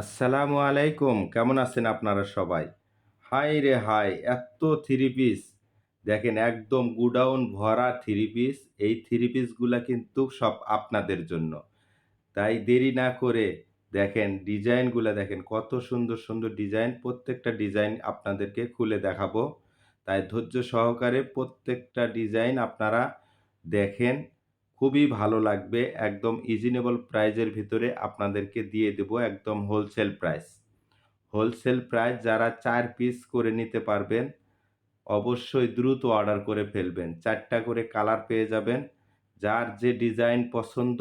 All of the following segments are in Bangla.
আসসালামু আলাইকুম, কেমন আছেন আপনারা সবাই? হাই রে হাই এত থ্রি পিস দেখেন একদম গুডাউন ভরা থ্রি পিস এই থ্রি পিসগুলা কিন্তু সব আপনাদের জন্য। তাই দেরি না করে দেখেন ডিজাইনগুলো দেখেন, কত সুন্দর সুন্দর ডিজাইন প্রত্যেকটা ডিজাইন আপনাদেরকে খুলে দেখাবো। তাই ধৈর্য সহকারে প্রত্যেকটা ডিজাইন আপনারা দেখেন খুবই ভালো লাগবে। একদম ইজিনেবল প্রাইজের ভিতরে আপনাদেরকে দিয়ে দেব একদম হোলসেল প্রাইস হোলসেল প্রাইস যারা চার পিস করে নিতে পারবেন, অবশ্যই দ্রুত অর্ডার করে ফেলবেন। চারটা করে কালার পেয়ে যাবেন। যার যে ডিজাইন পছন্দ,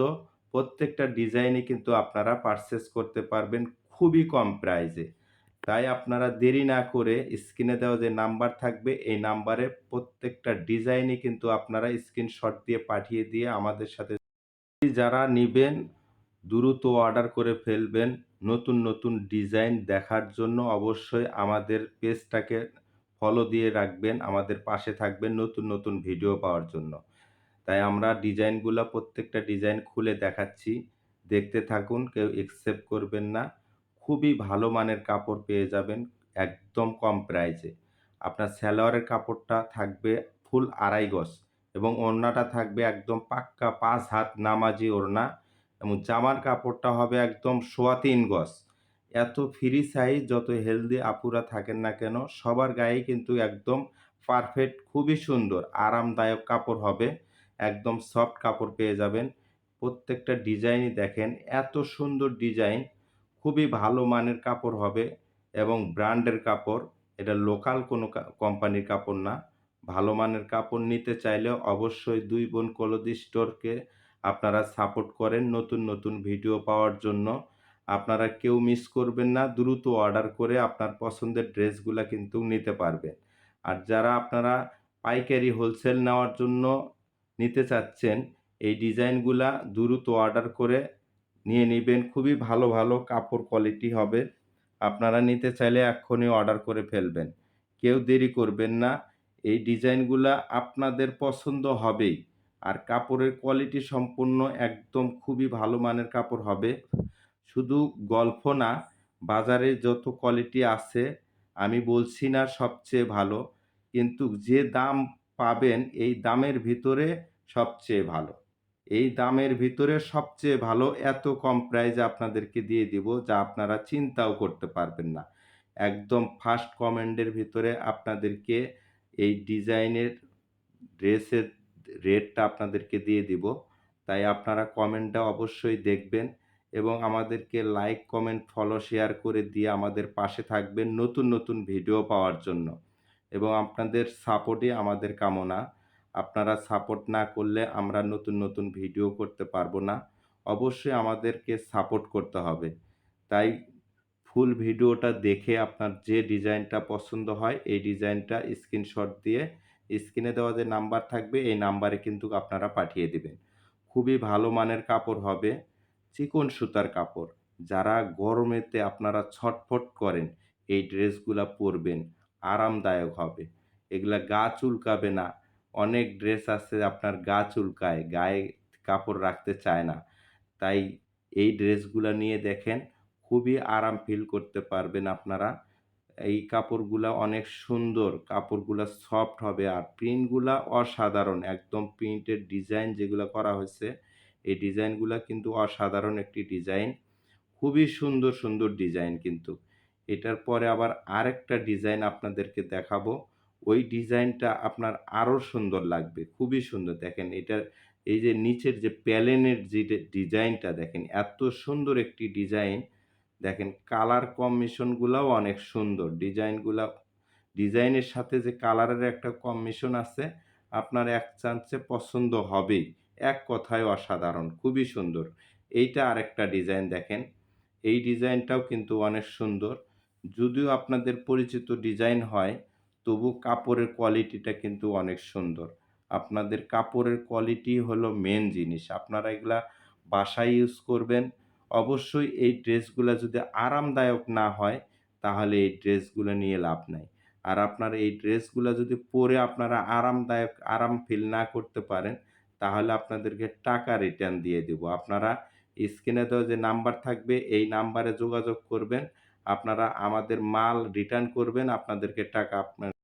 প্রত্যেকটা ডিজাইনই কিন্তু আপনারা পারচেস করতে পারবেন খুবই কম প্রাইজে তাই আপনারা দেরি না করে স্ক্রিনে দেওয়া যে নাম্বার থাকবে, এই নাম্বারে প্রত্যেকটা ডিজাইনই কিন্তু আপনারা স্ক্রিনশট দিয়ে পাঠিয়ে দিয়ে আমাদের সাথে যারা নিবেন, দ্রুত অর্ডার করে ফেলবেন। নতুন নতুন ডিজাইন দেখার জন্য অবশ্যই আমাদের পেজটাকে ফলো দিয়ে রাখবেন, আমাদের পাশে থাকবেন নতুন নতুন ভিডিও পাওয়ার জন্য। তাই আমরা ডিজাইনগুলো প্রত্যেকটা ডিজাইন খুলে দেখাচ্ছি। দেখতে থাকুন, কেউ একসেপ্ট করবেন না। খুবই ভালো মানের কাপড় পেয়ে যাবেন একদম কম প্রাইসে আপনার স্যালোয়ারের কাপড়টা থাকবে ফুল আড়াই গজ এবং ওড়নাটা থাকবে একদম পাক্কা পাঁচ হাত নামাজি ওড়না এবং জামার কাপড়টা হবে একদম সোয়া তিন গজ। এত ফ্রি সাইজ যত হেলদি আপুরা থাকেন না কেন, সবার গায়েই কিন্তু একদম পারফেক্ট খুবই সুন্দর, আরামদায়ক কাপড় হবে। একদম সফট কাপড় পেয়ে যাবেন। প্রত্যেকটা ডিজাইনই দেখেন, এত সুন্দর ডিজাইন খুবই ভালো মানের কাপড় হবে এবং ব্র্যান্ডের কাপড়, এটা লোকাল কোনো কোম্পানির কাপড় না। ভালো মানের কাপড় নিতে চাইলে অবশ্যই দুই বোন কলদি স্টোরকে আপনারা সাপোর্ট করেন নতুন নতুন ভিডিও পাওয়ার জন্য। আপনারা কেউ মিস করবেন না, দ্রুত অর্ডার করে আপনার পছন্দের ড্রেসগুলো কিন্তু নিতে পারবেন। আর যারা আপনারা পাইকারি হোলসেল নেওয়ার জন্য নিতে চাচ্ছেন, এই ডিজাইনগুলা দ্রুত অর্ডার করে নিয়ে নেবেন, খুবই ভালো ভালো কাপড় কোয়ালিটি হবে। আপনারা নিতে চাইলে এক্ষুনি অর্ডার করে ফেলবেন। কেউ দেরি করবেন না, এই ডিজাইনগুলা আপনাদের পছন্দ হবেই। আর কাপড়ের কোয়ালিটি সম্পূর্ণ একদম খুবই ভালো মানের কাপড় হবে। শুধু গল্প না, বাজারে যত কোয়ালিটি আছে, আমি বলছি না সবচেয়ে ভালো, কিন্তু যে দাম পাবেন, এই দামের ভিতরে সবচেয়ে ভালো। এই দামের ভিতরে সবচেয়ে ভালো এত কম প্রাইজে আপনাদেরকে দিয়ে দিব যা আপনারা চিন্তাও করতে পারবেন না। একদম ফার্স্ট কমেন্টের ভিতরে আপনাদেরকে এই ডিজাইনের ড্রেসের রেটটা আপনাদেরকে দিয়ে দিব। তাই আপনারা কমেন্টটা অবশ্যই দেখবেন এবং আমাদেরকে লাইক কমেন্ট ফলো শেয়ার করে দিয়ে আমাদের পাশে থাকবেন নতুন নতুন ভিডিও পাওয়ার জন্য। এবং আপনাদের সাপোর্টই আমাদের কামনা। আপনারা সাপোর্ট না করলে আমরা নতুন নতুন ভিডিও করতে পারব না। অবশ্যই আমাদেরকে সাপোর্ট করতে হবে। তাই ফুল ভিডিওটা দেখে আপনার যে ডিজাইনটা পছন্দ হয়, এই ডিজাইনটা স্ক্রিনশট দিয়ে স্ক্রিনে দেওয়া যে নাম্বার থাকবে, এই নাম্বারে কিন্তু আপনারা পাঠিয়ে দিবেন। খুবই ভালো মানের কাপড় হবে, চিকন সুতার কাপড়। যারা গরমেতে আপনারা ছটফট করেন, এই ড্রেসগুলা পরবেন, আরামদায়ক হবে। এগুলা গা চুলকাবে না। অনেক ড্রেস আছে আপনার গা চুলকায়, গায়ে কাপড় রাখতে চায় না। তাই এই ড্রেসগুলো নিয়ে দেখেন, খুবই আরাম ফিল করতে পারবেন আপনারা। এই কাপড়গুলা অনেক সুন্দর, কাপড়গুলা সফট হবে আর প্রিন্টগুলা অসাধারণ, একদম প্রিন্টের ডিজাইন যেগুলো করা হয়েছে, এই ডিজাইনগুলা কিন্তু অসাধারণ একটি ডিজাইন খুবই সুন্দর সুন্দর ডিজাইন কিন্তু। এটার পরে আবার আরেকটা ডিজাইন আপনাদেরকে দেখাবো। ওই ডিজাইনটা আপনার আরও সুন্দর লাগবে, খুবই সুন্দর। দেখেন এটার, এই যে নিচের যে প্যালেনের যে ডিজাইনটা দেখেন, এত সুন্দর একটি ডিজাইন। দেখেন কালার কম্বিনেশনগুলোও অনেক সুন্দর। ডিজাইনগুলা, ডিজাইনের সাথে যে কালারের একটা কম্বিনেশন আছে, আপনার এক চান্সে পছন্দ হবেই। এক কথায় অসাধারণ, খুবই সুন্দর। এইটা আরেকটা ডিজাইন দেখেন, এই ডিজাইনটাও কিন্তু অনেক সুন্দর। যদিও আপনাদের পরিচিত ডিজাইন হয় তবু কাপড়ের কোয়ালিটিটা কিন্তু অনেক সুন্দর। আপনাদের কাপড়ের কোয়ালিটি হলো মেন জিনিস। আপনারা এগুলা বাসায় ইউজ করবেন। অবশ্যই এই ড্রেসগুলো যদি আরামদায়ক না হয়, তাহলে এই ড্রেসগুলো নিয়ে লাভ নাই। আর আপনার এই ড্রেসগুলো যদি পরে আপনারা আরামদায়ক, আরাম ফিল না করতে পারেন, তাহলে আপনাদেরকে টাকা রিটার্ন দিয়ে দেব। আপনারা স্ক্রিনে দেওয়া যে নাম্বার থাকবে, এই নাম্বারে যোগাযোগ করবেন। আপনারা আমাদের মাল রিটার্ন করবেন। আপনাদেরকে টাকা আপনার